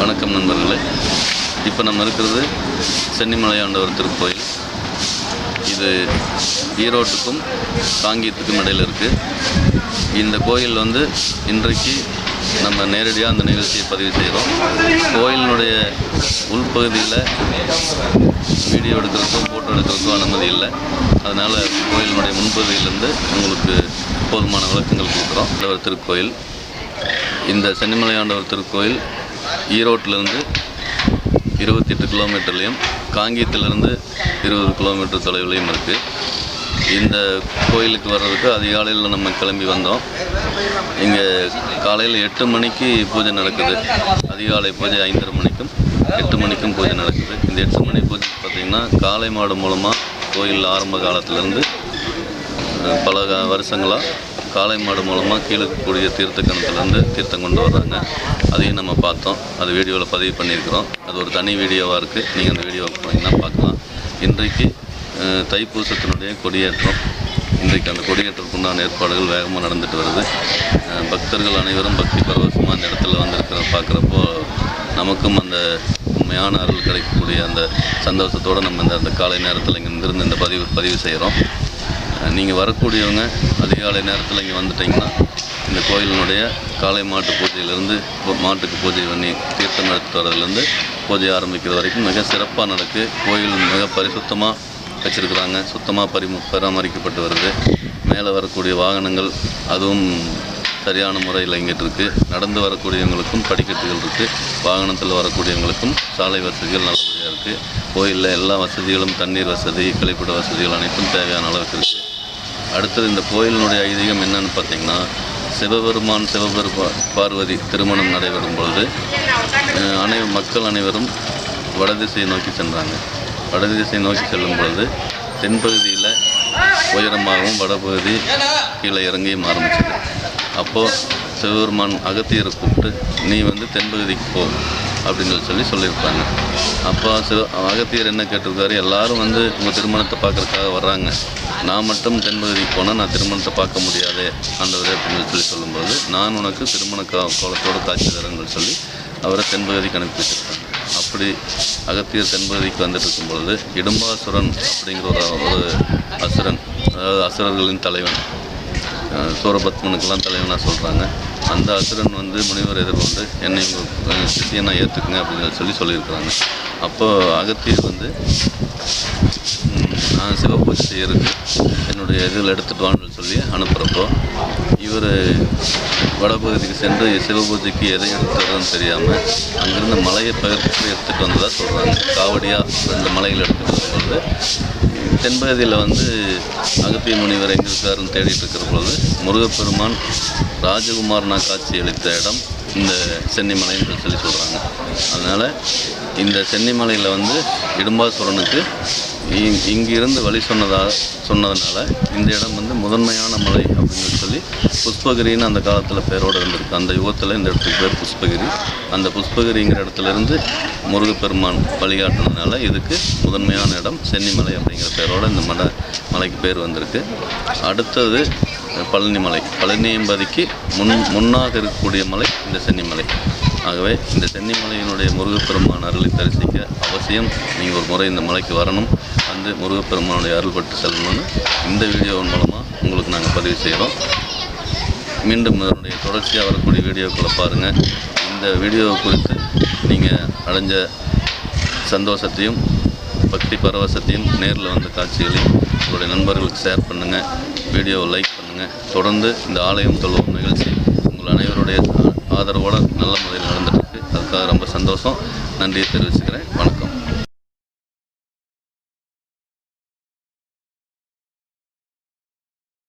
வணக்கம் நண்பர்களே. இப்போ நம்ம இருக்கிறது சென்னிமலையாண்டவர் திருக்கோயில். இது ஈரோட்டுக்கும் காங்கியத்துக்கும் இடையில் இருக்குது இந்த கோயில் வந்து இன்றைக்கு நம்ம நேரடியாக அந்த நிகழ்ச்சியை பதிவு செய்கிறோம் கோயிலினுடைய உள்பகுதியில் வீடியோ எடுக்கிறதுக்கோ ஃபோட்டோ எடுக்கிறதுக்கோ அனுமதி இல்லை. அதனால் கோயிலினுடைய முன்பகுதியிலேருந்து உங்களுக்கு போதுமான விளக்கங்கள் கொடுக்குறோம். இந்த ஒரு திருக்கோயில். இந்த சென்னிமலையாண்டவர் திருக்கோயில் ஈரோட்டிலேருந்து இருபத்தி எட்டு கிலோமீட்டர்லேயும் காங்கேயத்திலிருந்து இருபது கிலோமீட்டர் தொலைவிலையும் இருக்குது இந்த கோயிலுக்கு வர்றதுக்கு அதிகாலையில் நம்ம கிளம்பி வந்தோம். இங்கே காலையில் எட்டு மணிக்கு பூஜை நடக்குது. அதிகாலை பூஜை ஐந்தரை மணிக்கும் எட்டு மணிக்கும் பூஜை நடக்குது. இந்த எட்டு மணி பூஜை பார்த்திங்கன்னா காளை மாடு மூலமாக கோயில் ஆரம்ப காலத்துலேருந்து பல வருஷங்களாக காளை மாடு மூலமாக கீழே இருக்கக்கூடிய தீர்த்த கிணத்துலேருந்து தீர்த்தம் கொண்டு வர்றாங்க. அதையும் நம்ம பார்த்தோம். அது வீடியோவில் பதிவு பண்ணியிருக்கிறோம். அது ஒரு தனி வீடியோவாக இருக்குது நீங்கள் அந்த வீடியோவை போனீங்கன்னா பார்க்கலாம். இன்றைக்கு தைப்பூசத்தினுடைய கொடியேற்றம். இன்றைக்கு அந்த கொடியேற்றத்துக்குண்டான ஏற்பாடுகள் வேகமாக நடந்துட்டு வருது. பக்தர்கள் அனைவரும் பக்தி பரவசமாக அந்த இடத்துல வந்திருக்கிற பார்க்குறப்போ நமக்கும் அந்த உண்மையான அருள் கிடைக்கக்கூடிய அந்த சந்தோஷத்தோடு நம்ம இந்த அந்த காலை நேரத்தில் இங்கே இருந்து இந்த பதிவு பதிவு செய்கிறோம் நீங்கள் வரக்கூடியவங்க அதிகாலை நேரத்தில் இங்கே வந்துட்டிங்கன்னா இந்த கோயிலினுடைய காலை மாட்டு பூஜையிலேருந்து மாட்டுக்கு பூஜை பண்ணி தீர்த்தம் எடுத்துட்டு வரதுலேருந்து பூஜை ஆரம்பிக்கிற வரைக்கும் மிக சிறப்பாக நடக்கு. கோயில் மிக பரிசுத்தமாக வச்சுருக்குறாங்க. சுத்தமாக பரிமு பராமரிக்கப்பட்டு வருது. மேலே வரக்கூடிய வாகனங்கள் அதுவும் சரியான முறையில் இங்கிட்டு இருக்குது நடந்து வரக்கூடியவங்களுக்கும் படிக்கட்டுகள் இருக்குது வாகனத்தில் வரக்கூடியவங்களுக்கும் சாலை வசதிகள் நல்லபடியாக இருக்குது கோயிலில் எல்லா வசதிகளும் தண்ணீர் வசதி கழிப்பிட வசதிகள் அனைத்தும் தேவையான அளவுக்கு இருக்குது அடுத்தது இந்த கோயிலினுடைய ஐதீகம் என்னன்னு பார்த்தீங்கன்னா சிவபெருமான் சிவபெருமா பார்வதி திருமணம் நடைபெறும் பொழுது அனை மக்கள் அனைவரும் வடதிசையை நோக்கி சென்றாங்க. வடதிசையை நோக்கி செல்லும் பொழுது தென்பகுதியில் உயரமாகவும் வடபகுதி கீழே இறங்கியும் ஆரம்பிச்சது. அப்போது சிவபெருமான் அகத்தியரை கூப்பிட்டு நீ வந்து தென்பகுதிக்கு போ அப்படின்னு சொல்லி சொல்லியிருப்பாங்க. அப்போ சிவ அகத்தியர் என்ன கேட்டிருக்காரு? எல்லாரும் வந்து உங்கள் திருமணத்தை பார்க்கறதுக்காக வர்றாங்க. நான் மட்டும் தென்பகுதிக்கு போனால் நான் திருமணத்தை பார்க்க முடியாதே ஆண்டவரே அப்படின்னு சொல்லி சொல்லும்போது நான் உனக்கு திருமண கா கோலத்தோடு காட்சி தரேன்னு சொல்லி அவரை தென்பகுதிக்கு அனுப்பி வச்சிருக்காங்க. அப்படி அகத்தியர் தென்பகுதிக்கு வந்துட்டு இருக்கும் பொழுது இடும்பாசுரன் அப்படிங்கிற ஒரு ஒரு அசுரன் அதாவது அசுரர்களின் தலைவன் சூரபத்மனுக்கெல்லாம் தலைவனாக சொல்கிறாங்க அந்த அசுரன் வந்து முனிவர் எதிர்கொண்டு என்னை உங்கள் சிஷியனை ஏற்றுக்குங்க அப்படின்னு சொல்லி சொல்லியிருக்கிறாங்க. அப்போது அகத்தியர் வந்து நான் சிவபூஜை செய்யறதுக்கு என்னுடைய இதில் எடுத்துட்டு வான்னு சொல்லி அனுப்புகிறப்போ இவர் வடபகுதிக்கு சென்று சிவபூஜைக்கு எதை எடுத்துறதுன்னு தெரியாமல் அங்கேருந்து மலையை பகிர்ந்து எடுத்துகிட்டு வந்ததாக சொல்கிறாங்க காவடியாக ரெண்டு மலைகள் எடுத்துகிட்டு வந்து தென்பகுதியில் வந்து அகப்பி முனிவர் எங்கிருக்காருன்னு தேடிட்டு இருக்கிற பொழுது முருகப்பெருமான் ராஜகுமாரனா காட்சி அளித்த இடம் இந்த சென்னிமலைன்னு சொல்லி சொல்கிறாங்க அதனால் இந்த சென்னிமலையில் வந்து இடும்பாசுரனுக்கு இங்கிருந்து வழி சொன்னதா சொன்னதுனால இந்த இடம் வந்து முதன்மையான மலை அப்படின்னு சொல்லி புஷ்பகிரின்னு அந்த காலத்தில் பேரோடு இருந்திருக்கு. அந்த யுகத்தில் இந்த இடத்துக்கு பேர் புஷ்பகிரி. அந்த புஷ்பகிரிங்கிற இடத்துல இருந்து முருகப்பெருமான் வழிகாட்டுனதுனால இதுக்கு முதன்மையான இடம் சென்னிமலை அப்படிங்கிற பேரோடு இந்த மலை மலைக்கு பேர் வந்திருக்கு. அடுத்தது பழனிமலை. பழனியம்பதிக்கு முன் முன்னாக இருக்கக்கூடிய மலை இந்த சென்னிமலை. ஆகவே இந்த சென்னிமலையினுடைய முருகப்பெருமான் அருளை தரிசிக்க அவசியம் நீங்கள் ஒரு முறை இந்த மலைக்கு வரணும். வந்து முருகப்பெருமானுடைய அருள் பட்டு செல்லணும்னு இந்த வீடியோவின் மூலமாக உங்களுக்கு நாங்கள் பதிவு செய்கிறோம். மீண்டும் இதனுடைய தொடர்ச்சியாக வரக்கூடிய வீடியோக்களை பாருங்கள் இந்த வீடியோ குறித்து நீங்கள் அடைஞ்ச சந்தோஷத்தையும் பக்தி பரவசத்தையும் நேரில் வந்த காட்சிகளையும் உங்களுடைய நண்பர்களுக்கு ஷேர் பண்ணுங்கள் வீடியோவை லைக் பண்ணுங்கள் தொடர்ந்து இந்த ஆலயம் தொழுவும் நிகழ்ச்சி உங்கள் அனைவருடைய ஆதரவோடு நல்ல முறையில் நடந்துட்டுருக்கு. அதுக்காக ரொம்ப சந்தோஷம். நன்றியை தெரிவிச்சுக்கிறேன். வணக்கம்.